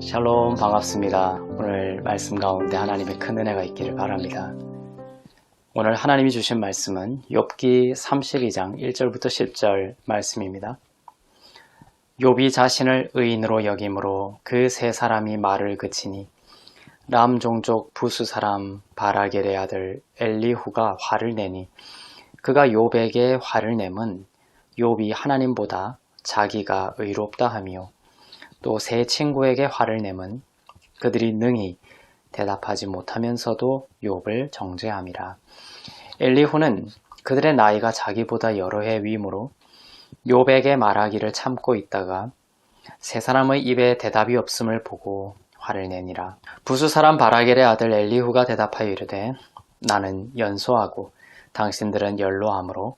샬롬 반갑습니다. 오늘 말씀 가운데 하나님의 큰 은혜가 있기를 바랍니다. 오늘 하나님이 주신 말씀은 욥기 32장 1절부터 10절 말씀입니다. 욥이 자신을 의인으로 여김으로 그 세 사람이 말을 그치니 람 종족 부수 사람 바라겔의 아들 엘리후가 화를 내니 그가 욥에게 화를 내면 욥이 하나님보다 자기가 의롭다 하며 또 세 친구에게 화를 내면 그들이 능히 대답하지 못하면서도 욥을 정죄함이라. 엘리후는 그들의 나이가 자기보다 여러 해 위므로 욥에게 말하기를 참고 있다가 세 사람의 입에 대답이 없음을 보고 화를 내니라. 부수 사람 바라겔의 아들 엘리후가 대답하여 이르되 나는 연소하고 당신들은 연로함으로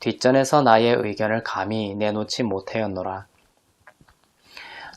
뒷전에서 나의 의견을 감히 내놓지 못하였노라.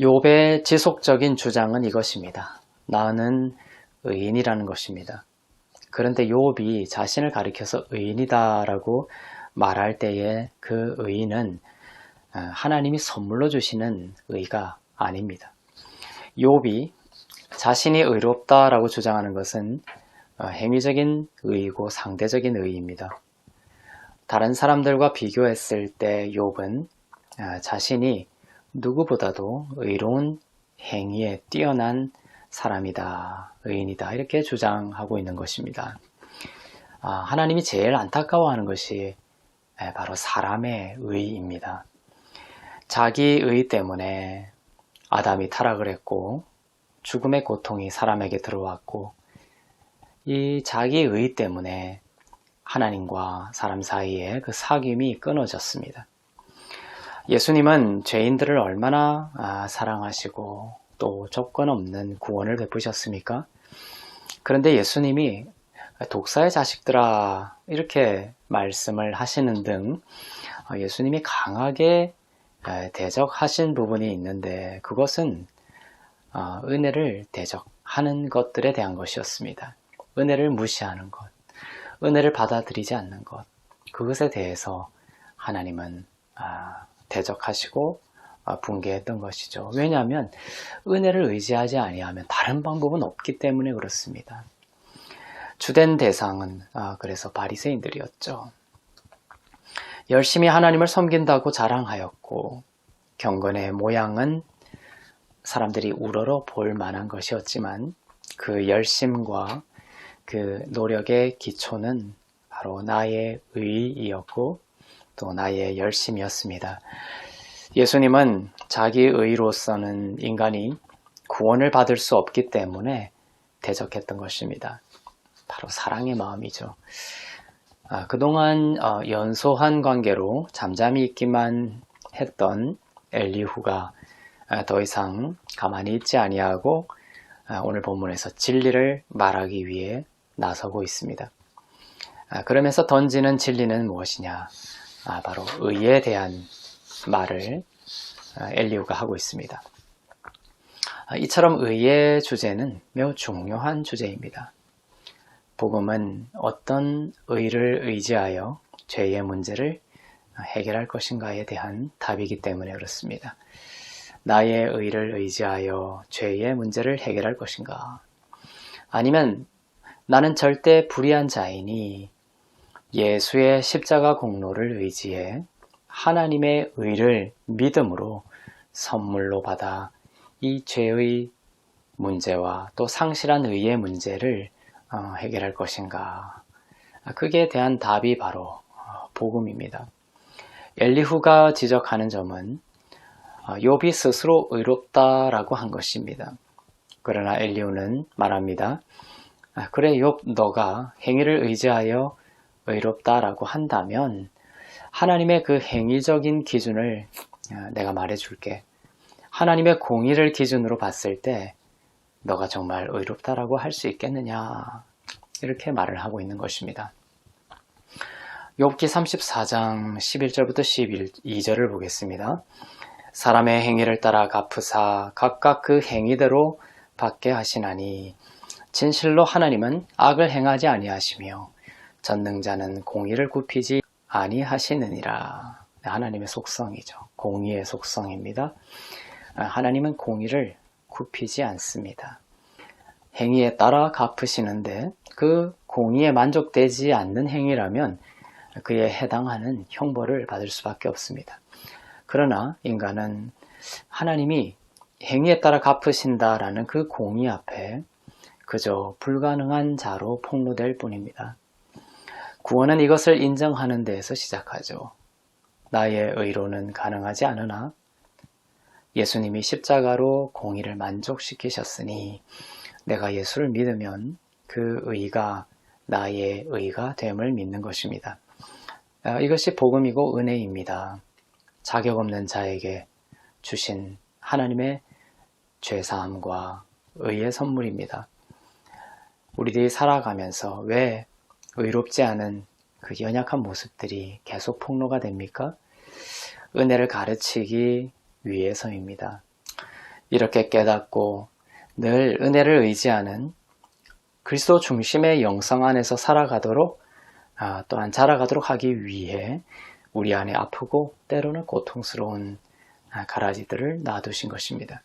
욥의 지속적인 주장은 이것입니다. 나는 의인이라는 것입니다. 그런데 욥이 자신을 가리켜서 의인이다라고 말할 때에 그 의인은 하나님이 선물로 주시는 의가 아닙니다. 욥이 자신이 의롭다라고 주장하는 것은 행위적인 의이고 상대적인 의입니다. 다른 사람들과 비교했을 때 욥은 자신이 누구보다도 의로운 행위에 뛰어난 사람이다, 의인이다, 이렇게 주장하고 있는 것입니다. 하나님이 제일 안타까워하는 것이 바로 사람의 의입니다. 자기 의 때문에 아담이 타락을 했고, 죽음의 고통이 사람에게 들어왔고, 이 자기 의 때문에 하나님과 사람 사이에 그 사귐이 끊어졌습니다. 예수님은 죄인들을 얼마나 아, 사랑하시고 또 조건 없는 구원을 베푸셨습니까? 그런데 예수님이 독사의 자식들아 이렇게 말씀을 하시는 등 어, 예수님이 강하게 대적하신 부분이 있는데 그것은 어, 은혜를 대적하는 것들에 대한 것이었습니다. 은혜를 무시하는 것, 은혜를 받아들이지 않는 것, 그것에 대해서 하나님은 아, 대적하시고 붕괴했던 것이죠. 왜냐하면 은혜를 의지하지 아니하면 다른 방법은 없기 때문에 그렇습니다. 주된 대상은 그래서 바리새인들이었죠. 열심히 하나님을 섬긴다고 자랑하였고 경건의 모양은 사람들이 우러러 볼 만한 것이었지만 그 열심과 그 노력의 기초는 바로 나의 의이었고 또 나의 열심이었습니다. 예수님은 자기 의로서는 인간이 구원을 받을 수 없기 때문에 대적했던 것입니다. 바로 사랑의 마음이죠. 아, 그동안 어, 연소한 관계로 잠잠히 있기만 했던 엘리후가 아, 더 이상 가만히 있지 아니하고 아, 오늘 본문에서 진리를 말하기 위해 나서고 있습니다. 아, 그러면서 던지는 진리는 무엇이냐? 아, 바로 의에 대한 말을 아, 엘리우가 하고 있습니다. 아, 이처럼 의의 주제는 매우 중요한 주제입니다. 복음은 어떤 의를 의지하여 죄의 문제를 해결할 것인가에 대한 답이기 때문에 그렇습니다. 나의 의를 의지하여 죄의 문제를 해결할 것인가? 아니면 나는 절대 불의한 자이니 예수의 십자가 공로를 의지해 하나님의 의를 믿음으로 선물로 받아 이 죄의 문제와 또 상실한 의의 문제를 어, 해결할 것인가. 그에 대한 답이 바로 어, 복음입니다. 엘리후가 지적하는 점은 어, 욥이 스스로 의롭다라고 한 것입니다. 그러나 엘리후는 말합니다. 아, 그래 욥 너가 행위를 의지하여 의롭다라고 한다면 하나님의 그 행위적인 기준을 어, 내가 말해줄게. 하나님의 공의를 기준으로 봤을 때 너가 정말 의롭다라고 할 수 있겠느냐 이렇게 말을 하고 있는 것입니다. 욥기 34장 11절부터 12절을 보겠습니다. 사람의 행위를 따라 갚으사 각각 그 행위대로 받게 하시나니 진실로 하나님은 악을 행하지 아니하시며 전능자는 공의를 굽히지 아니하시느니라. 네, 하나님의 속성이죠. 공의의 속성입니다. 아, 하나님은 공의를 굽히지 않습니다. 행위에 따라 갚으시는데 그 공의에 만족되지 않는 행위라면 그에 해당하는 형벌을 받을 수밖에 없습니다. 그러나 인간은 하나님이 행위에 따라 갚으신다라는 그 공의 앞에 그저 불가능한 자로 폭로될 뿐입니다. 구원은 이것을 인정하는 데에서 시작하죠. 나의 의로는 가능하지 않으나 예수님이 십자가로 공의를 만족시키셨으니 내가 예수를 믿으면 그 의가 나의 의가 됨을 믿는 것입니다. 아, 이것이 복음이고 은혜입니다. 자격 없는 자에게 주신 하나님의 죄사함과 의의 선물입니다. 우리들이 살아가면서 왜 의롭지 않은 그 연약한 모습들이 계속 폭로가 됩니까? 은혜를 가르치기 위해서입니다. 이렇게 깨닫고 늘 은혜를 의지하는 그리스도 중심의 영성 안에서 살아가도록 아, 또한 자라가도록 하기 위해 우리 안에 아프고 때로는 고통스러운 아, 가라지들을 놔두신 것입니다.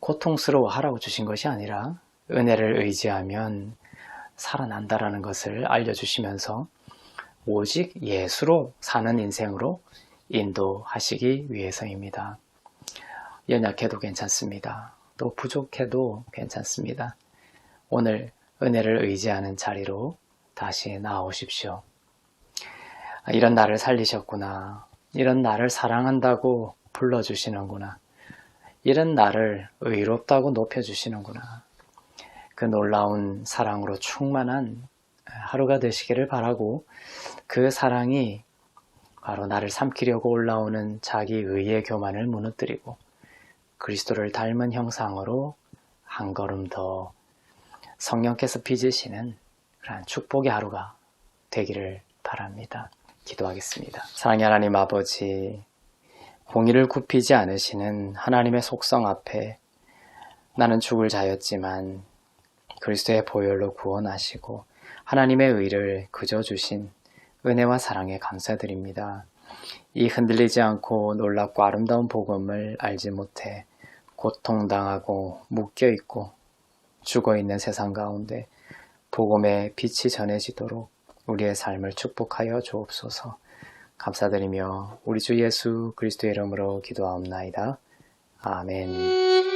고통스러워하라고 주신 것이 아니라 은혜를 의지하면 살아난다라는 것을 알려주시면서 오직 예수로 사는 인생으로 인도하시기 위해서입니다. 연약해도 괜찮습니다. 또 부족해도 괜찮습니다. 오늘 은혜를 의지하는 자리로 다시 나오십시오. 이런 나를 살리셨구나. 이런 나를 사랑한다고 불러주시는구나. 이런 나를 의롭다고 높여주시는구나. 그 놀라운 사랑으로 충만한 하루가 되시기를 바라고 그 사랑이 바로 나를 삼키려고 올라오는 자기 의의 교만을 무너뜨리고 그리스도를 닮은 형상으로 한 걸음 더 성령께서 빚으시는 그러한 축복의 하루가 되기를 바랍니다. 기도하겠습니다. 사랑의 하나님 아버지, 공의를 굽히지 않으시는 하나님의 속성 앞에 나는 죽을 자였지만 그리스도의 보혈로 구원하시고 하나님의 의를 그저 주신 은혜와 사랑에 감사드립니다. 이 흔들리지 않고 놀랍고 아름다운 복음을 알지 못해 고통당하고 묶여있고 죽어있는 세상 가운데 복음의 빛이 전해지도록 우리의 삶을 축복하여 주옵소서 감사드리며 우리 주 예수 그리스도의 이름으로 기도하옵나이다. 아멘.